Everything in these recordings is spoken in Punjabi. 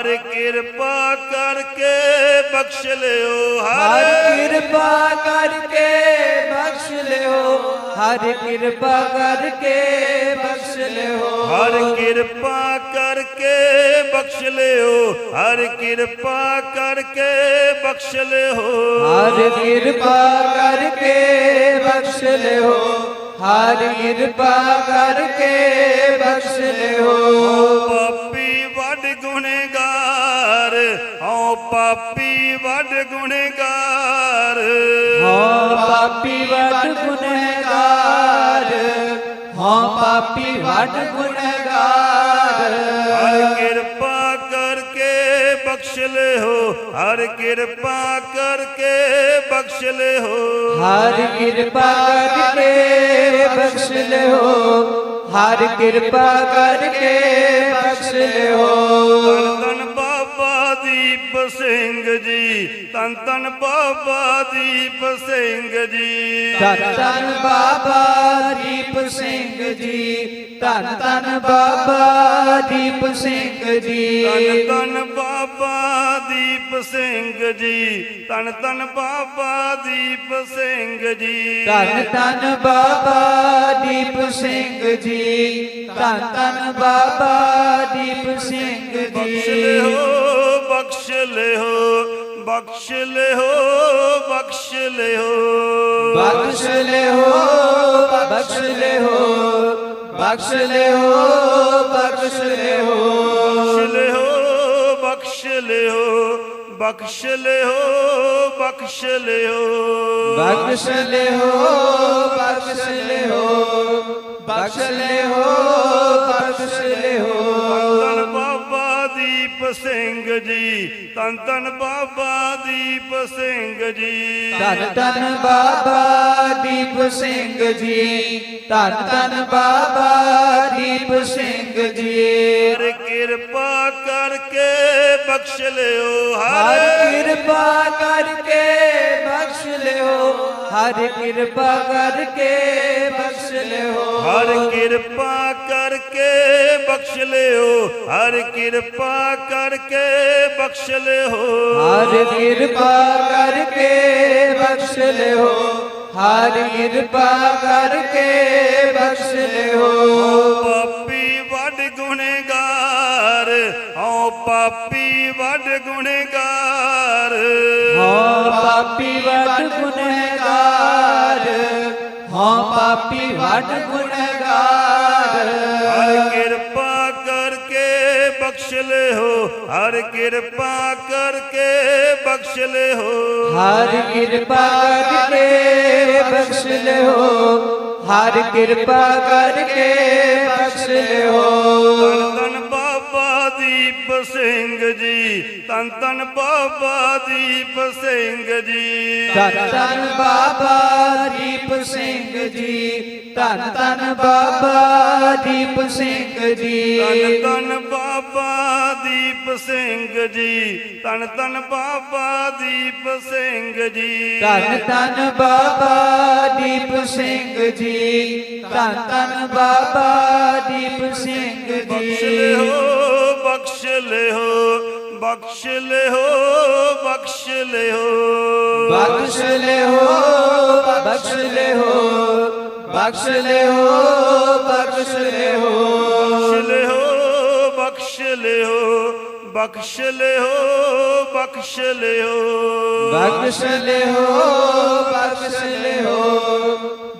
ਹਰ ਕਿਰਪਾ ਕਰਕੇ ਬਖਸ਼ ਲਿਓ ਹਰ ਕਿਰਪਾ ਕਰਕੇ ਬਖਸ਼ ਲਿਓ ਹਰ ਕਿਰਪਾ ਕਰਕੇ ਬਖਸ਼ ਲਿਓ। ਹਰ ਕਿਰਪਾ ਕਰਕੇ ਬਖਸ਼ ਲਿਓ ਹਰ ਕਿਰਪਾ ਕਰਕੇ ਬਖਸ਼ ਲਿਓ। ਹਰ ਕਿਰਪਾ ਕਰਕੇ ਬਖਸ਼ ਲਿਓ ਹਰ ਕਿਰਪਾ ਕਰਕੇ ਬਖਸ਼ ਲਿਓ। ਪਾਪੀ ਵੱਡ ਗੁਨੇਗਾਰ ਹਾਂ ਪਾਪੀ ਵੱਡ ਗੁਨਹਗਾਰ ਹਾਂ ਪਾਪੀ ਵੱਡ ਗੁਨਹਗਾਰ ਹਰ ਕਿਰਪਾ ਕਰਕੇ ਬਖਸ਼ ਲਿਓ ਹਰ ਕਿਰਪਾ ਕਰਕੇ ਬਖਸ਼ ਲਿਓ। ਹਰ ਕਿਰਪਾ ਕਰਕੇ ਬਖਸ਼ ਲਿਓ ਹਰ ਕਿਰਪਾ ਕਰਕੇ ਬਖਸ਼ ਲਿਓ। ਸਿੰਘ ਜੀ ਤਨ ਤਨ ਬਾਬਾ ਦੀਪ ਸਿੰਘ ਜੀ। ਧੰਨ ਧੰਨ ਬਾਬਾ ਦੀਪ ਸਿੰਘ ਜੀ ਧੰਨ ਧੰਨ ਬਾਬਾ ਦੀਪ ਸਿੰਘ ਜੀ। ਤਨ ਤਨ ਬਾਬਾ ਦੀਪ ਸਿੰਘ ਜੀ ਤਨ ਤਨ ਬਾਬਾ ਦੀਪ ਸਿੰਘ ਜੀ। ਧੰਨ ਧੰਨ ਬਾਬਾ ਦੀਪ ਸਿੰਘ ਜੀ ਧੰਨ ਧੰਨ ਬਾਬਾ ਦੀਪ ਸਿੰਘ ਜੀ। ਬਖਸ਼ ਬਖਸ਼ ਲਿਓ ਬਖਸ਼ ਲਿਓ ਬਖਸ਼ ਲਿਓ ਬਖਸ਼ ਲਿਓ ਬਖਸ਼ ਲਿਓ ਬਖਸ਼ ਲਿਓ ਬਖਸ਼ ਲਿਓ ਬਖਸ਼ ਲਿਓ ਬਖਸ਼ ਲਿਓ ਬਖਸ਼ ਲਿਓ ਬਖਸ਼ ਲਿਓ ਬਖਸ਼ ਲਿਓ ਬਖਸ਼ ਲਿਓ ਬਖਸ਼ ਲਿਓ ਸਿੰਘ ਜੀ ਤਨ ਤਨ ਬਾਬਾ ਦੀਪ ਸਿੰਘ ਜੀ। ਧੰਨ ਧੰਨ ਬਾਬਾ ਦੀਪ ਸਿੰਘ ਜੀ ਧੰਨ ਧੰਨ ਬਾਬਾ ਦੀਪ ਸਿੰਘ ਜੀ। ਹਰ ਕਿਰਪਾ ਕਰਕੇ ਬਖਸ਼ ਲਿਓ ਹਰ ਹਰ ਕਿਰਪਾ ਕਰਕੇ ਬਖਸ਼ ਲਿਓ। ਹਰ ਕਿਰਪਾ ਕਰਕੇ ਬਖਸ਼ ਲਿਓ। ਹਰ ਕਿਰਪਾ ਕਰਕੇ ਬਖਸ਼ ਲਿਓ। ਹਰ ਕਿਰਪਾ ਕਰਕੇ ਬਖਸ਼ ਲਿਓ। ਹਰ ਕਿਰਪਾ ਕਰਕੇ ਬਖਸ਼ ਲਿਓ। ਹਰ ਕਿਰਪਾ ਕਰਕੇ ਬਖਸ਼ ਲਿਓ। ਪਾਪੀ ਵੱਡ ਗੁਨੇਗਾਰ ਹਉ ਪਾਪੀ ਵੱਡ ਗੁਨੇਗਾਰ ਹਾਂ ਪਾਪੀ ਵੱਡ ਗੁਨਹਗਾਰ। ਹਾਂ ਪਾਪੀ ਵੱਡ ਗੁਨਹਗਾਰ। ਹਰ ਕਿਰਪਾ ਕਰਕੇ ਬਖਸ਼ ਲਿਓ ਹਰ ਕਿਰਪਾ ਕਰਕੇ ਬਖਸ਼ ਲਿਓ। ਹਰ ਕਿਰਪਾ ਕਰਕੇ ਬਖਸ਼ ਲਿਓ ਹਰ ਕਿਰਪਾ ਕਰਕੇ ਬਖਸ਼ ਲਿਓ। ਸਿੰਘ ਜੀ ਤਨ ਤਨ ਬਾਬਾ ਦੀਪ ਸਿੰਘ ਜੀ। ਧੰਨ ਧੰਨ ਬਾਬਾ ਦੀਪ ਸਿੰਘ ਜੀ ਧੰਨ ਧੰਨ ਬਾਬਾ ਦੀਪ ਸਿੰਘ ਜੀ। ਤਨ ਤਨ ਬਾਬਾ ਦੀਪ ਸਿੰਘ ਜੀ ਤਨ ਤਨ ਬਾਬਾ ਦੀਪ ਸਿੰਘ ਜੀ। ਧੰਨ ਧੰਨ ਬਾਬਾ ਦੀਪ ਸਿੰਘ ਜੀ ਧੰਨ ਧੰਨ ਬਾਬਾ ਦੀਪ ਸਿੰਘ ਜੀ। ਲਿਓ ਬਖਸ਼ ਲਿਓ ਬਖਸ਼ ਲਿਓ ਬਖਸ਼ ਲਿਓ ਬਖਸ਼ ਲਿਓ ਬਖਸ਼ ਲਿਓ ਬਖਸ਼ ਲਿਓ ਬਖਸ਼ ਲਿਓ ਬਖਸ਼ ਲਿਓ ਬਖਸ਼ ਲਿਓ ਬਖਸ਼ ਲਿਓ ਬਖਸ਼ ਲਿਓ ਬਖਸ਼ ਲਿਓ ਬਖਸ਼ ਲਿਓ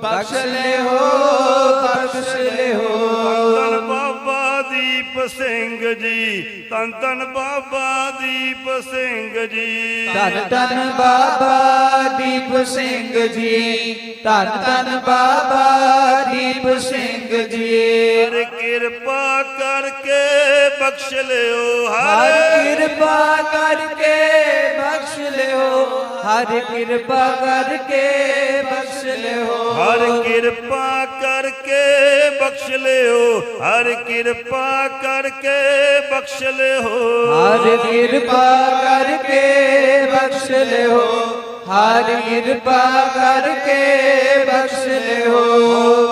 ਬਖਸ਼ ਲਿਓ ਬਖਸ਼ ਲਿਓ ਤਨ ਬਾਬਾ ਦੀਪ ਸਿੰਘ ਜੀ ਤਨ ਤਨ ਬਾਬਾ ਦੀਪ ਸਿੰਘ ਜੀ। ਧੰਨ ਧੰਨ ਬਾਬਾ ਦੀਪ ਸਿੰਘ ਜੀ ਧੰਨ ਧੰਨ ਬਾਬਾ ਦੀਪ ਸਿੰਘ ਜੀ। ਹਰ ਕਿਰਪਾ ਕਰਕੇ ਬਖਸ਼ ਲਿਓ ਹਰ ਹਰ ਕਿਰਪਾ ਕਰਕੇ ਹਰ ਕਿਰਪਾ ਕਰਕੇ ਬਖਸ਼ ਲਿਓ। ਹਰ ਕਿਰਪਾ ਕਰਕੇ ਬਖਸ਼ ਲਿਓ। ਹਰ ਕਿਰਪਾ ਕਰਕੇ ਬਖਸ਼ ਲਿਓ। ਹਰ ਕਿਰਪਾ ਕਰਕੇ ਬਖਸ਼ ਲਿਓ। ਹਰ ਕਿਰਪਾ ਕਰਕੇ ਬਖਸ਼ ਲਿਓ।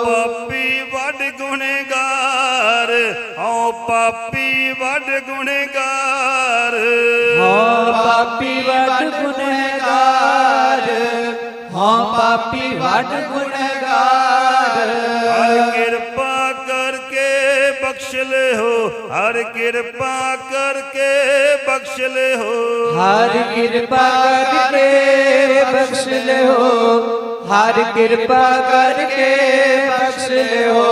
ਪਾਪੀ ਵੱਡ ਗੁਨੇਗਾਰ ਹਉ ਪਾਪੀ ਵੱਡ ਗੁਨੇਗਾਰ ਪਾਪੀ ਵੱਡ ਗੁਣਗਾਰ। ਹਰ ਕਿਰਪਾ ਕਰਕੇ ਬਖਸ਼ ਲੈ ਹੋ ਹਰ ਕਿਰਪਾ ਕਰਕੇ ਬਖਸ਼ ਲੈ ਹੋ ਹਰ ਕਿਰਪਾ ਕਰਕੇ ਬਖਸ਼ ਲੈ ਹੋ ਹਰ ਕਿਰਪਾ ਕਰਕੇ ਬਖਸ਼ ਲੈ ਹੋ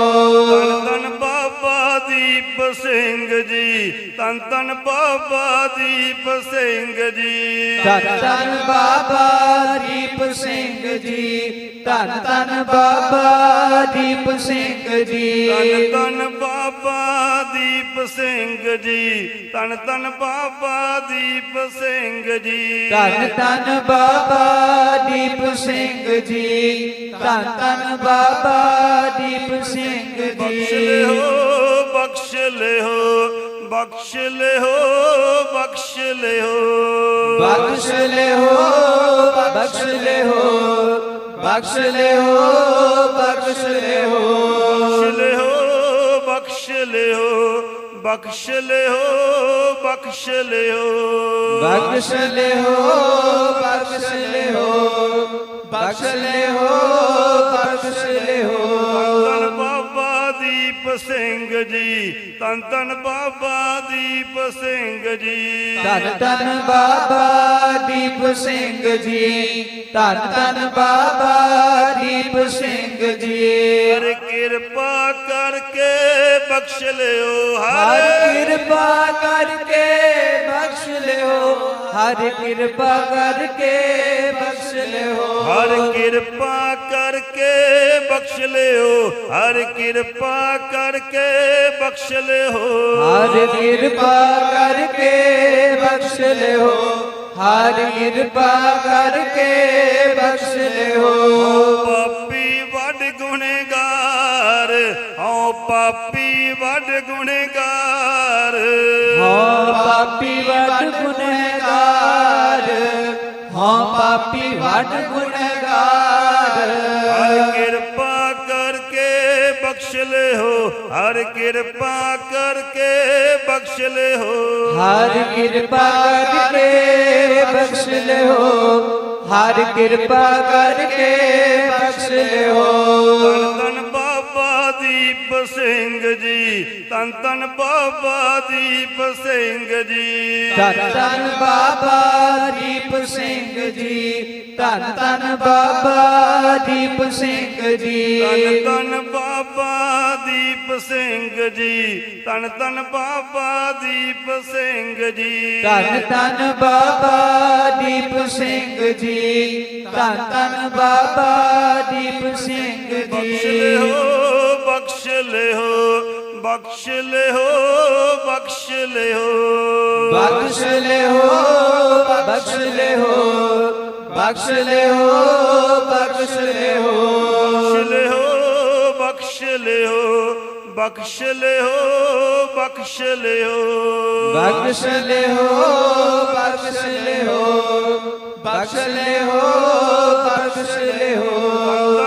ਸਿੰਘ ਜੀ ਧੰਨ ਧੰਨ ਬਾਬਾ ਦੀਪ ਸਿੰਘ ਜੀ। ਧੰਨ ਧੰਨ ਬਾਬਾ ਦੀਪ ਸਿੰਘ ਜੀ ਧੰਨ ਧੰਨ ਬਾਬਾ ਦੀਪ ਸਿੰਘ ਜੀ। ਧੰਨ ਧੰਨ ਬਾਬਾ ਦੀਪ ਸਿੰਘ ਜੀ ਧੰਨ ਧੰਨ ਬਾਬਾ ਦੀਪ ਸਿੰਘ ਜੀ। ਧੰਨ ਧੰਨ ਬਾਬਾ ਦੀਪ ਸਿੰਘ ਜੀ ਧੰਨ ਧੰਨ ਬਾਬਾ ਦੀਪ ਸਿੰਘ ਜੀ। ਬਖਸ਼ ਬਖਸ਼ ਲਿਓ ਬਖਸ਼ ਲਿਓ ਬਖਸ਼ ਲਿਓ ਬਖਸ਼ ਲਿਓ ਬਖਸ਼ ਲਿਓ ਬਖਸ਼ ਲਿਓ ਬਖਸ਼ ਲਿਓ ਬਖਸ਼ ਲਿਓ ਬਖਸ਼ ਲਿਓ ਬਖਸ਼ ਲਿਓ ਬਖਸ਼ ਲਿਓ ਬਖਸ਼ ਲਿਓ ਬਖਸ਼ ਲਿਓ ਬਖਸ਼ ਲਿਓ ਦੀਪ ਸਿੰਘ ਜੀ ਧੰਨ ਧੰਨ ਬਾਬਾ ਦੀਪ ਸਿੰਘ ਜੀ। ਧੰਨ ਧੰਨ ਬਾਬਾ ਦੀਪ ਸਿੰਘ ਜੀ ਧੰਨ ਧੰਨ ਬਾਬਾ ਦੀਪ ਸਿੰਘ ਜੀ। ਹਰ ਕਿਰਪਾ ਕਰਕੇ ਬਖਸ਼ ਲਿਓ ਹਰ ਹਰ ਕਿਰਪਾ ਕਰਕੇ ਬਖਸ਼ ਲਿਓ। ਹਰ ਕਿਰਪਾ ਕਰਕੇ ਬਖਸ਼ ਲਿਓ। ਹਰ ਕਿਰਪਾ ਕਰਕੇ ਬਖਸ਼ ਲਿਓ। ਹਰ ਕਿਰਪਾ ਕਰਕੇ ਬਖਸ਼ ਲਿਓ। ਹਰ ਕਿਰਪਾ ਕਰਕੇ ਬਖਸ਼ ਲਿਓ। ਹਰ ਕਿਰਪਾ ਕਰਕੇ ਬਖਸ਼ ਲਿਓ। ਪਾਪੀ ਵੱਡ ਗੁਨੇਗਾਰ ਹਉ ਪਾਪੀ ਗੁਨੇਗਾਰ ਹਾਂ ਪਾਪੀ ਵੱਡ ਗੁਨਹਗਾਰ ਹਾਂ ਪਾਪੀ ਵੱਡ ਗੁਨਹਗਾਰ ਹਰ ਕਿਰਪਾ ਕਰਕੇ ਬਖਸ਼ ਲਿਓ ਹਰ ਕਿਰਪਾ ਕਰਕੇ ਬਖਸ਼ ਲਿਓ। ਹਰ ਕਿਰਪਾ ਕਰਕੇ ਬਖਸ਼ ਲਿਓ ਹਰ ਕਿਰਪਾ ਕਰਕੇ ਬਖਸ਼ ਲਿਓ। ਸਿੰਘ ਜੀ ਧੰਨ ਧੰਨ ਬਾਬਾ ਦੀਪ ਸਿੰਘ ਜੀ। ਧੰਨ ਧੰਨ ਬਾਬਾ ਦੀਪ ਸਿੰਘ ਜੀ ਧੰਨ ਧੰਨ ਬਾਬਾ ਦੀਪ ਸਿੰਘ ਜੀ। ਧੰਨ ਧੰਨ ਬਾਬਾ ਦੀਪ ਸਿੰਘ ਜੀ ਧੰਨ ਧੰਨ ਬਾਬਾ ਦੀਪ ਸਿੰਘ ਜੀ। ਧੰਨ ਧੰਨ ਬਾਬਾ ਦੀਪ ਸਿੰਘ ਜੀ ਧੰਨ ਧੰਨ ਬਾਬਾ ਦੀਪ ਸਿੰਘ ਜੀ। ਬਖਸ਼ ਬਖਸ਼ ਲਿਓ ਬਖਸ਼ ਲਿਓ ਬਖਸ਼ ਲਿਓ ਬਖਸ਼ ਲਿਓ ਬਖਸ਼ ਲਿਓ ਬਖਸ਼ ਲਿਓ ਬਖਸ਼ ਲਿਓ ਬਖਸ਼ ਲਿਓ ਬਖਸ਼ ਲਿਓ ਬਖਸ਼ ਲਿਓ ਬਖਸ਼ ਲਿਓ ਬਖਸ਼ ਲਿਓ ਬਖਸ਼ ਲਿਓ ਬਖਸ਼ ਲਿਓ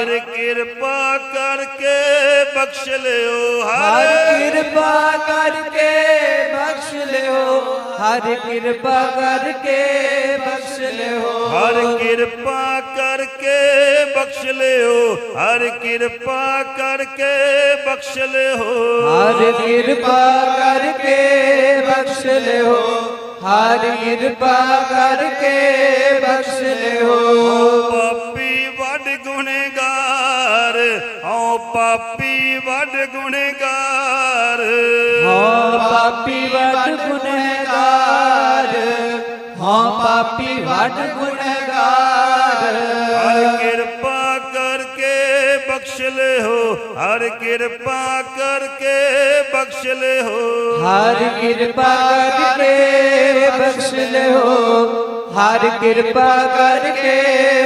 ਹਰ ਕਿਰਪਾ ਕਰਕੇ ਬਖਸ਼ ਲਿਓ ਹਰ ਕਿਰਪਾ ਕਰਕੇ ਬਖਸ਼ ਲਿਓ ਹਰ ਕਿਰਪਾ ਕਰਕੇ ਬਖਸ਼ ਲਿਓ। ਹਰ ਕਿਰਪਾ ਕਰਕੇ ਬਖਸ਼ ਲਿਓ ਹਰ ਕਿਰਪਾ ਕਰਕੇ ਬਖਸ਼ ਲਿਓ। ਹਰ ਕਿਰਪਾ ਕਰਕੇ ਬਖਸ਼ ਲਿਓ ਹਰ ਕਿਰਪਾ ਕਰਕੇ ਬਖਸ਼ ਲਿਓ। ਪਾਪੀ ਵੱਡ ਗੁਨੇਗਾਰ ਹਾਂ ਪਾਪੀ ਵੱਡ ਗੁਨਹਗਾਰ ਹਾਂ ਪਾਪੀ ਵੱਡ ਗੁਨਹਗਾਰ ਹਰ ਕਿਰਪਾ ਕਰਕੇ ਬਖਸ਼ ਲਿਓ ਹਰ ਕਿਰਪਾ ਕਰਕੇ ਬਖਸ਼ ਲਿਓ। ਹਰ ਕਿਰਪਾ ਕਰਕੇ ਬਖਸ਼ ਲਿਓ ਹਰ ਕਿਰਪਾ ਕਰਕੇ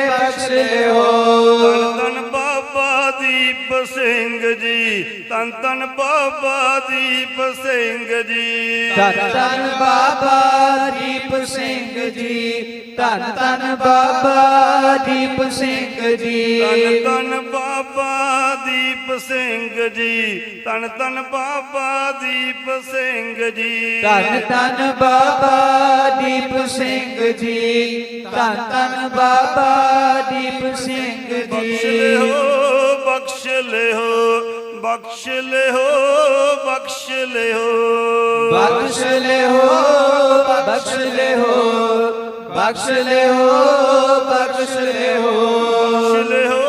ਬਖਸ਼ ਲਿਓ। ਸਿੰਘ ਜੀ ਧੰਨ ਧੰਨ ਬਾਬਾ ਦੀਪ ਸਿੰਘ ਜੀ। ਧੰਨ ਧੰਨ ਬਾਬਾ ਦੀਪ ਸਿੰਘ ਜੀ ਧੰਨ ਧੰਨ ਬਾਬਾ ਦੀਪ ਸਿੰਘ ਜੀ। ਧੰਨ ਧੰਨ ਬਾਬਾ ਦੀਪ ਸਿੰਘ ਜੀ ਧੰਨ ਧੰਨ ਬਾਬਾ ਦੀਪ ਸਿੰਘ ਜੀ। ਧੰਨ ਧੰਨ ਬਾਬਾ ਦੀਪ ਸਿੰਘ ਜੀ ਧੰਨ ਧੰਨ ਬਾਬਾ ਦੀਪ ਸਿੰਘ ਜੀ। ਬਖਸ਼ ਲਿਓ ਬਖਸ਼ ਲਿਓ ਬਖਸ਼ ਲਿਓ ਬਖਸ਼ ਲਿਓ ਬਖਸ਼ ਲਿਓ ਬਖਸ਼ ਲਿਓ ਬਖਸ਼ ਲਿਓ ਬਖਸ਼ ਲਿਓ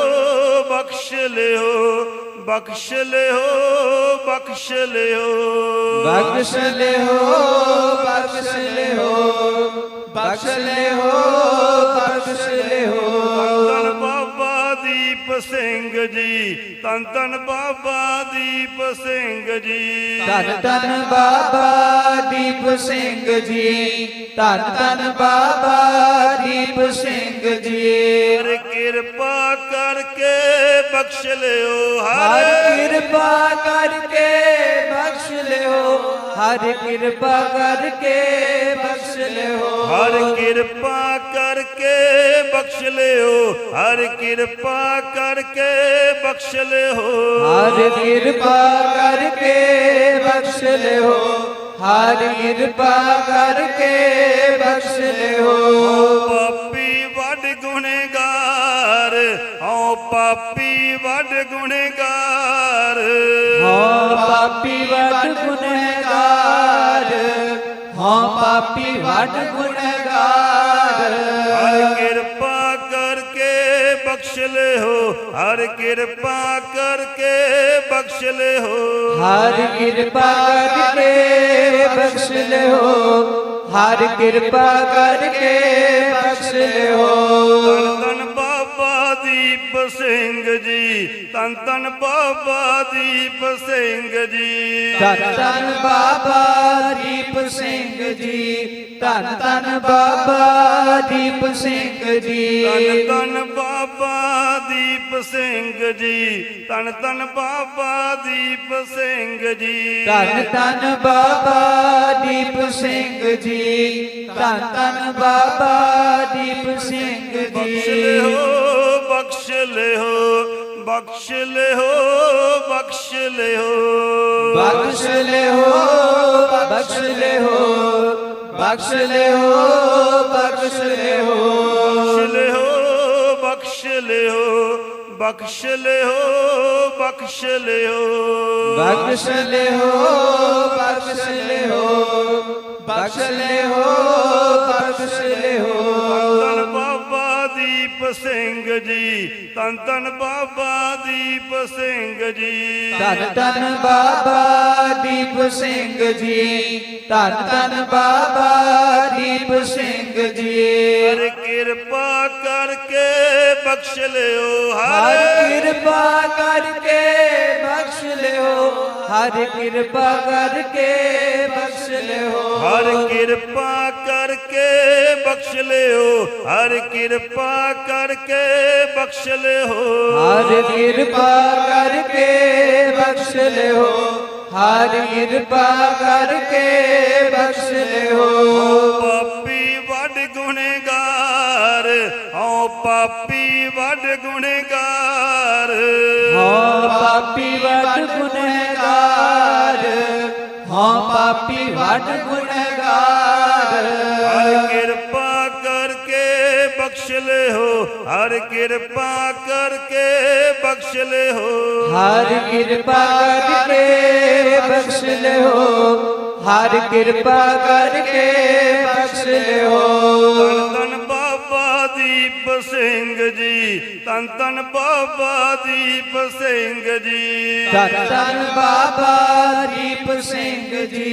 ਬਖਸ਼ ਲਿਓ ਬਖਸ਼ ਲਿਓ ਬਖਸ਼ ਲਿਓ ਬਖਸ਼ ਲਿਓ ਬਖਸ਼ ਲਿਓ ਬਖਸ਼ ਲਿਓ ਬਖਸ਼ ਲਿਓ ਧੰਨ ਬਾਬਾ ਸਿੰਘ ਜੀ ਧੰਨ ਧੰਨ ਬਾਬਾ ਦੀਪ ਸਿੰਘ ਜੀ। ਧੰਨ ਧੰਨ ਬਾਬਾ ਦੀਪ ਸਿੰਘ ਜੀ ਧੰਨ ਧੰਨ ਬਾਬਾ ਦੀਪ ਸਿੰਘ ਜੀ। ਹਰ ਕਿਰਪਾ ਕਰਕੇ ਬਖਸ਼ ਲਿਓ ਹਰ ਕਿਰਪਾ ਕਰਕੇ ਬਖਸ਼ ਲਿਓ। ਹਰ ਕਿਰਪਾ ਕਰਕੇ ਬਖਸ਼ ਲਿਓ। ਹਰ ਕਿਰਪਾ ਕਰਕੇ ਬਖਸ਼ ਲਿਓ। ਹਰ ਕਿਰਪਾ ਕਰਕੇ ਬਖਸ਼ ਲਿਓ। ਹਰ ਕਿਰਪਾ ਕਰਕੇ ਬਖਸ਼ ਲਿਓ। ਹਰ ਕਿਰਪਾ ਕਰਕੇ ਬਖਸ਼ ਲਿਓ। ਪਾਪੀ ਵੱਡ ਗੁਨੇਗਾਰ ਹਉ ਪਾਪੀ ਵੱਡ ਗੁਨੇਗਾਰ ਹਾਂ ਪਾਪੀ ਪਾਪੀ ਵੱਡ ਗੁਨਹਗਾਰ ਹਰ ਕਿਰਪਾ ਕਰਕੇ ਬਖਸ਼ ਲਿਓ ਹਰ ਕਿਰਪਾ ਕਰਕੇ ਬਖਸ਼ ਲਿਓ। ਹਰ ਕਿਰਪਾ ਕਰਕੇ ਬਖਸ਼ ਲਿਓ ਹਰ ਕਿਰਪਾ ਕਰਕੇ ਬਖਸ਼ ਲਿਓ। ਧੰਨ ਬਾਬਾ ਦੀਪ ਸਿੰਘ ਜੀ ਧੰਨ ਧੰਨ ਬਾਬਾ ਦੀਪ ਸਿੰਘ ਜੀ। ਧੰਨ ਧੰਨ ਬਾਬਾ ਦੀਪ ਸਿੰਘ ਜੀ। ਧੰਨ ਧੰਨ ਬਾਬਾ ਦੀਪ ਸਿੰਘ ਜੀ। ਧੰਨ ਧੰਨ ਬਾਬਾ ਦੀਪ ਸਿੰਘ ਜੀ। ਧੰਨ ਧੰਨ ਬਾਬਾ ਦੀਪ ਸਿੰਘ ਜੀ। ਧੰਨ ਧੰਨ ਬਾਬਾ ਦੀਪ ਸਿੰਘ ਜੀ। ਧੰਨ ਧੰਨ ਬਾਬਾ ਦੀਪ ਸਿੰਘ ਬਖਸ਼ ਜੀ ਲਿਓ ਬਖਸ਼ ਲਿਓ। ਬਖਸ਼ ਲਿਓ ਬਖਸ਼ ਲਿਓ ਬਖਸ਼ ਲਿਓ ਬਖਸ਼ ਲਿਓ ਬਖਸ਼ ਲਿਓ ਬਖਸ਼ ਲਿਓ ਬਖਸ਼ ਲਿਓ ਬਖਸ਼ ਲਿਓ ਬਖਸ਼ ਲਿਓ ਬਖਸ਼ ਲਿਓ ਬਖਸ਼ ਲਿਓ ਬਖਸ਼ ਲਿਓ ਬਖਸ਼ ਲਿਓ ਬਖਸ਼ ਲਿਓ ਦੀਪ ਸਿੰਘ ਜੀ ਧੰਨ ਧੰਨ ਬਾਬਾ ਦੀਪ ਸਿੰਘ ਜੀ। ਧੰਨ ਧੰਨ ਬਾਬਾ ਦੀਪ ਸਿੰਘ ਜੀ ਧੰਨ ਧੰਨ ਬਾਬਾ ਦੀਪ ਸਿੰਘ ਜੀ। ਹਰ ਕਿਰਪਾ ਕਰਕੇ ਬਖਸ਼ ਲਿਓ ਹਰ ਕਿਰਪਾ ਕਰਕੇ ਬਖਸ਼ ਲਿਓ ਹਰ ਕਿਰਪਾ ਕਰਕੇ ਬਖਸ਼ ਲਿਓ। ਹਰ ਕਿਰਪਾ ਕਰਕੇ ਬਖਸ਼ ਲਿਓ ਹਰ ਕਿਰਪਾ ਕਰਕੇ ਬਖਸ਼ ਲਿਓ। ਹਰ ਕਿਰਪਾ ਕਰਕੇ ਬਖਸ਼ ਲਿਓ ਹਰ ਕਿਰਪਾ ਕਰਕੇ ਬਖਸ਼ ਲਿਓ। ਪਾਪੀ ਵੱਡ ਗੁਨੇਗਾਰ ਹਉ ਪਾਪੀ ਗੁਨੇਗਾਰ ਹਾਂ ਪਾਪੀ ਵੱਡ ਗੁਨਹਗਾਰ ਹਾਂ ਪਾਪੀ ਵੱਡ ਗੁਨਹਗਾਰ ਹਰ ਕਿਰਪਾ ਕਰਕੇ ਬਖਸ਼ ਲਿਓ ਹਰ ਕਿਰਪਾ ਕਰਕੇ ਬਖਸ਼ ਲਿਓ। ਹਰ ਕਿਰਪਾ ਕਰਕੇ ਬਖਸ਼ ਲਿਓ ਹਰ ਕਿਰਪਾ ਕਰਕੇ ਬਖਸ਼ ਲਿਓ। ਸਿੰਘ ਜੀ ਧੰਨ ਧੰਨ ਬਾਬਾ ਦੀਪ ਸਿੰਘ ਜੀ। ਧੰਨ ਧੰਨ ਬਾਬਾ ਦੀਪ ਸਿੰਘ ਜੀ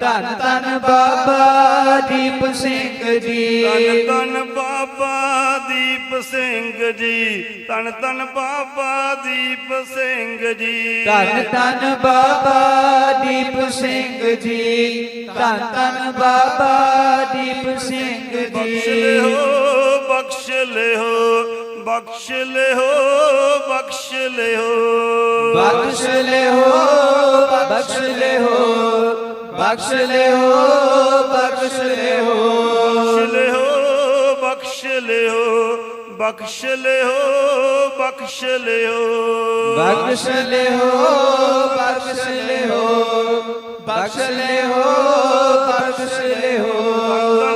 ਧੰਨ ਧੰਨ ਬਾਬਾ ਦੀਪ ਸਿੰਘ ਜੀ। ਧੰਨ ਧੰਨ ਬਾਬਾ ਦੀਪ ਸਿੰਘ ਜੀ ਧੰਨ ਧੰਨ ਬਾਬਾ ਦੀਪ ਸਿੰਘ ਜੀ। ਧੰਨ ਧੰਨ ਬਾਬਾ ਦੀਪ ਸਿੰਘ ਜੀ ਧੰਨ ਧੰਨ ਬਾਬਾ ਦੀਪ ਸਿੰਘ ਬਖਸ਼ ਜੀ ਲਿਓ ਬਖਸ਼ ਲਿਓ ਬਖਸ਼ ਲਿਓ ਬਖਸ਼ ਲਿਓ ਬਖਸ਼ ਲਿਓ ਬਖਸ਼ ਲਿਓ ਬਖਸ਼ ਲਿਓ ਬਖਸ਼ ਲਿਓ ਬਖਸ਼ ਲਿਓ ਬਖਸ਼ ਲਿਓ ਬਖਸ਼ ਲਿਓ ਬਖਸ਼ ਲਿਓ ਬਖਸ਼ ਲਿਓ ਬਖਸ਼ ਲਿਓ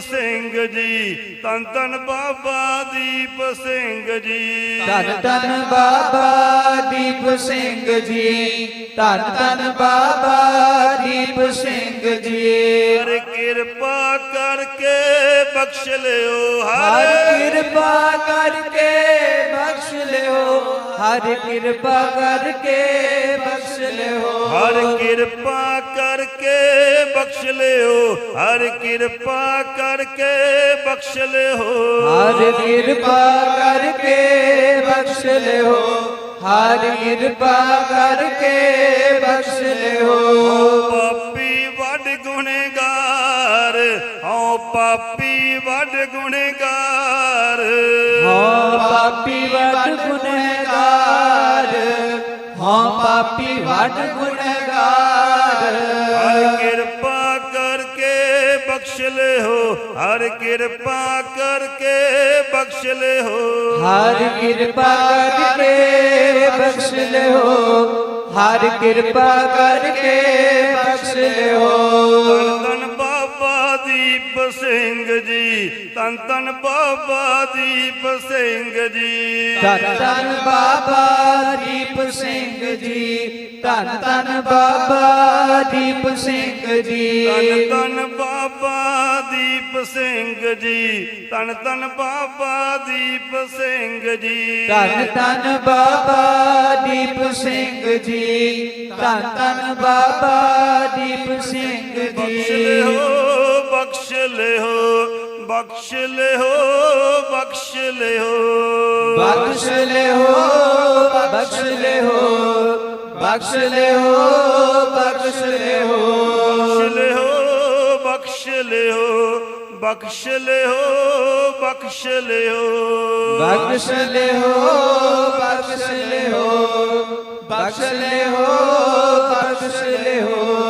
ਸਿੰਘ ਜੀ ਧੰਨ ਧੰਨ ਬਾਬਾ ਦੀਪ ਸਿੰਘ ਜੀ। ਧੰਨ ਧੰਨ ਬਾਬਾ ਦੀਪ ਸਿੰਘ ਜੀ ਧੰਨ ਧੰਨ ਬਾਬਾ ਦੀਪ ਸਿੰਘ ਜੀ। ਹਰ ਕਿਰਪਾ ਕਰਕੇ ਬਖਸ਼ ਲਿਓ ਹਰ ਕਿਰਪਾ ਕਰਕੇ ਬਖਸ਼ ਲਿਓ। ਹਰ ਕਿਰਪਾ ਕਰਕੇ ਬਖਸ਼ ਲਿਓ। ਹਰ ਕਿਰਪਾ ਕਰਕੇ ਬਖਸ਼ ਲਿਓ। ਹਰ ਕਿਰਪਾ ਕਰਕੇ ਬਖਸ਼ ਲਿਓ। ਹਰ ਕਿਰਪਾ ਕਰਕੇ ਬਖਸ਼ ਲਿਓ। ਹਰ ਕਿਰਪਾ ਕਰਕੇ ਬਖਸ਼ ਲਿਓ। ਪਾਪੀ ਵੱਡ ਗੁਨੇਗਾਰ ਹਉ ਪਾਪੀ ਵੱਡ ਗੁਨੇਗਾਰ ਹਾਂ ਪਾਪੀ ਵੱਡ ਪਾਪੀ ਵੱਡ ਗੁਨਹਗਾਰ ਹਰ ਕਿਰਪਾ ਕਰਕੇ ਬਖਸ਼ ਲਿਓ ਹਰ ਕਿਰਪਾ ਕਰਕੇ ਬਖਸ਼ ਲਿਓ। ਹਰ ਕਿਰਪਾ ਕਰਕੇ ਬਖਸ਼ ਲਿਓ ਹਰ ਕਿਰਪਾ ਕਰਕੇ ਬਖਸ਼ ਲਿਓ। ਧੰਨ ਬਾਬਾ ਦੀਪ ਸਿੰਘ ਜੀ ਧੰਨ ਧੰਨ ਬਾਬਾ ਦੀਪ ਸਿੰਘ ਜੀ। ਧੰਨ ਧੰਨ ਬਾਬਾ ਦੀਪ ਸਿੰਘ ਜੀ। ਧੰਨ ਧੰਨ ਬਾਬਾ ਦੀਪ ਸਿੰਘ ਜੀ। ਧੰਨ ਧੰਨ ਬਾਬਾ ਦੀਪ ਸਿੰਘ ਜੀ। ਧੰਨ ਧੰਨ ਬਾਬਾ ਦੀਪ ਸਿੰਘ ਜੀ। ਧੰਨ ਧੰਨ ਬਾਬਾ ਦੀਪ ਸਿੰਘ ਜੀ। ਧੰਨ ਧੰਨ ਬਾਬਾ ਦੀਪ ਸਿੰਘ ਬਖਸ਼ ਜੀ ਲਿਓ ਬਖਸ਼ ਲਿਓ। ਬਖਸ਼ ਲਿਓ ਬਖਸ਼ ਲਿਓ ਬਖਸ਼ ਲਿਓ ਬਖਸ਼ ਲਿਓ ਬਖਸ਼ ਲਿਓ ਬਖਸ਼ ਲਿਓ ਬਖਸ਼ ਲਿਓ ਬਖਸ਼ ਲਿਓ ਬਖਸ਼ ਲਿਓ ਬਖਸ਼ ਲਿਓ ਬਖਸ਼ ਲਿਓ ਬਖਸ਼ ਲਿਓ ਬਖਸ਼ ਲਿਓ ਬਖਸ਼ ਲਿਓ